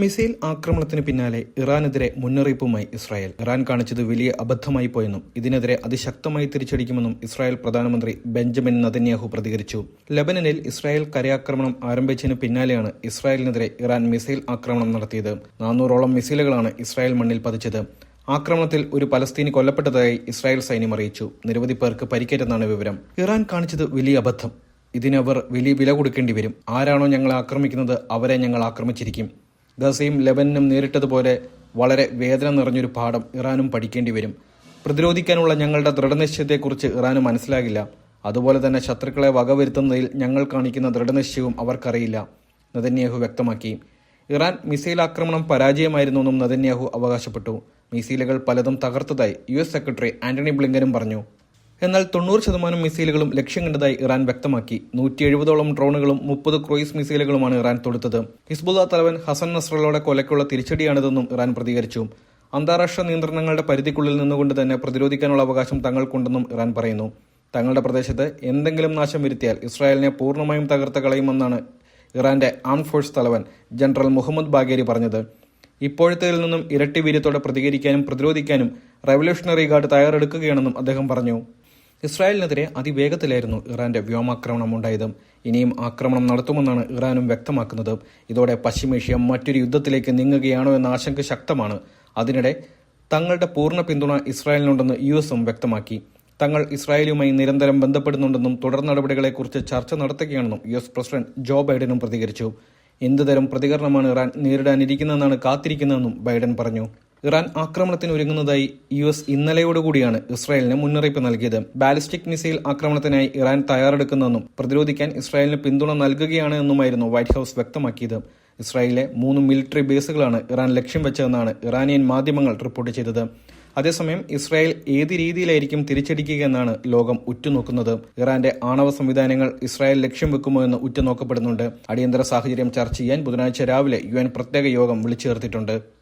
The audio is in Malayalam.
മിസൈൽ ആക്രമണത്തിന് പിന്നാലെ ഇറാനെതിരെ മുന്നറിയിപ്പുമായി ഇസ്രായേൽ. ഇറാൻ കാണിച്ചത് വലിയ അബദ്ധമായി പോയെന്നും ഇതിനെതിരെ അതിശക്തമായി തിരിച്ചടിക്കുമെന്നും ഇസ്രായേൽ പ്രധാനമന്ത്രി ബെഞ്ചമിൻ നതന്യാഹു പ്രതികരിച്ചു. ലബനനിൽ ഇസ്രായേൽ കരയാക്രമണം ആരംഭിച്ചതിന് പിന്നാലെയാണ് ഇസ്രായേലിനെതിരെ ഇറാൻ മിസൈൽ ആക്രമണം നടത്തിയത്. നാനൂറോളം മിസൈലുകളാണ് ഇസ്രായേൽ മണ്ണിൽ പതിച്ചത്. ആക്രമണത്തിൽ ഒരു പലസ്തീനി കൊല്ലപ്പെട്ടതായി ഇസ്രായേൽ സൈന്യം അറിയിച്ചു. നിരവധി പേർക്ക് പരിക്കേറ്റെന്നാണ് വിവരം. ഇറാൻ കാണിച്ചത് വലിയ അബദ്ധം. ഇതിനവർ വലിയ വില കൊടുക്കേണ്ടി വരും. ആരാണോ ഞങ്ങളെ ആക്രമിക്കുന്നത് അവരെ ഞങ്ങൾ ആക്രമിച്ചിരിക്കും. ഗസയും ലെബനും നേരിട്ടതുപോലെ വളരെ വേദന നിറഞ്ഞൊരു പാഠം ഇറാനും പഠിക്കേണ്ടി വരും. പ്രതിരോധിക്കാനുള്ള ഞങ്ങളുടെ ദൃഢനിശ്ചയത്തെക്കുറിച്ച് ഇറാന് മനസ്സിലാകില്ല. അതുപോലെ തന്നെ ശത്രുക്കളെ വകവരുത്തുന്നതിൽ ഞങ്ങൾ കാണിക്കുന്ന ദൃഢനിശ്ചയവും അവർക്കറിയില്ല നതന്യാഹു വ്യക്തമാക്കി. ഇറാൻ മിസൈൽ ആക്രമണം പരാജയമായിരുന്നുവെന്നും നതന്യാഹു അവകാശപ്പെട്ടു. മിസൈലുകൾ പലതും തകർത്തതായി യു സെക്രട്ടറി ആന്റണി ബ്ലിങ്കനും പറഞ്ഞു. എന്നാൽ തൊണ്ണൂറ് ശതമാനം മിസൈലുകളും ലക്ഷ്യം കണ്ടതായി ഇറാൻ വ്യക്തമാക്കി. നൂറ്റി എഴുപതോളം ഡ്രോണുകളും മുപ്പത് ക്രൂയിസ് മിസൈലുകളുമാണ് ഇറാൻ തൊടുത്തത്. ഹിസ്ബുല്ല തലവൻ ഹസൻ നസ്രലോടെ കൊലയ്ക്കുള്ള തിരിച്ചടിയാണിതെന്നും ഇറാൻ പ്രതികരിച്ചു. അന്താരാഷ്ട്ര നിയന്ത്രണങ്ങളുടെ പരിധിക്കുള്ളിൽ നിന്നുകൊണ്ട് തന്നെ പ്രതിരോധിക്കാനുള്ള അവകാശം തങ്ങൾക്കുണ്ടെന്നും ഇറാൻ പറയുന്നു. തങ്ങളുടെ പ്രദേശത്ത് എന്തെങ്കിലും നാശം വരുത്തിയാൽ ഇസ്രായേലിനെ പൂർണമായും തകർത്ത് കളയുമെന്നാണ് ഇറാന്റെ ആം ഫോഴ്സ് തലവൻ ജനറൽ മുഹമ്മദ് ബാഗേരി പറഞ്ഞത്. ഇപ്പോഴത്തേതിൽ നിന്നും ഇരട്ടി വീര്യത്തോടെ പ്രതികരിക്കാനും പ്രതിരോധിക്കാനും റവല്യൂഷണറി ഗാർഡ് തയ്യാറെടുക്കുകയാണെന്നും അദ്ദേഹം പറഞ്ഞു. ഇസ്രായേലിനെതിരെ അതിവേഗത്തിലായിരുന്നു ഇറാന്റെ വ്യോമാക്രമണം ഉണ്ടായത് ഇനിയും ആക്രമണം നടത്തുമെന്നാണ് ഇറാനും വ്യക്തമാക്കുന്നത്. ഇതോടെ പശ്ചിമേഷ്യ മറ്റൊരു യുദ്ധത്തിലേക്ക് നീങ്ങുകയാണോ എന്ന ആശങ്ക ശക്തമാണ്. അതിനിടെ തങ്ങളുടെ പൂർണ പിന്തുണ ഇസ്രായേലിനുണ്ടെന്ന് യു എസും വ്യക്തമാക്കി. തങ്ങൾ ഇസ്രായേലുമായി നിരന്തരം ബന്ധപ്പെടുന്നുണ്ടെന്നും തുടർ നടപടികളെക്കുറിച്ച് ചർച്ച നടത്തുകയാണെന്നും യു എസ് പ്രസിഡന്റ് ജോ ബൈഡനും പ്രതികരിച്ചു. എന്തുതരം പ്രതികരണമാണ് ഇറാൻ നേരിടാനിരിക്കുന്നതെന്നാണ് കാത്തിരിക്കുന്നതെന്നും ബൈഡൻ പറഞ്ഞു. ഇറാൻ ആക്രമണത്തിന് ഒരുങ്ങുന്നതായി യു എസ് ഇന്നലെയോടുകൂടിയാണ് ഇസ്രായേലിന് മുന്നറിയിപ്പ് നൽകിയത്. ബാലിസ്റ്റിക് മിസൈൽ ആക്രമണത്തിനായി ഇറാൻ തയ്യാറെടുക്കുന്നെന്നും പ്രതിരോധിക്കാൻ ഇസ്രായേലിന് പിന്തുണ നൽകുകയാണ് എന്നുമായിരുന്നു വൈറ്റ് ഹൌസ് വ്യക്തമാക്കിയത്. ഇസ്രായേലിലെ മൂന്ന് മിലിറ്ററി ബേസുകളാണ് ഇറാൻ ലക്ഷ്യം വെച്ചതെന്നാണ് ഇറാനിയൻ മാധ്യമങ്ങൾ റിപ്പോർട്ട് ചെയ്തത്. അതേസമയം ഇസ്രായേൽ ഏത് രീതിയിലായിരിക്കും തിരിച്ചടിക്കുക എന്നാണ് ലോകം ഉറ്റുനോക്കുന്നത്. ഇറാന്റെ ആണവ സംവിധാനങ്ങൾ ഇസ്രായേൽ ലക്ഷ്യം വെക്കുമോ എന്ന് ഉറ്റുനോക്കപ്പെടുന്നുണ്ട്. അടിയന്തര സാഹചര്യം ചർച്ച ചെയ്യാൻ ബുധനാഴ്ച രാവിലെ യു പ്രത്യേക യോഗം വിളിച്ചു ചേർത്തിട്ടുണ്ട്.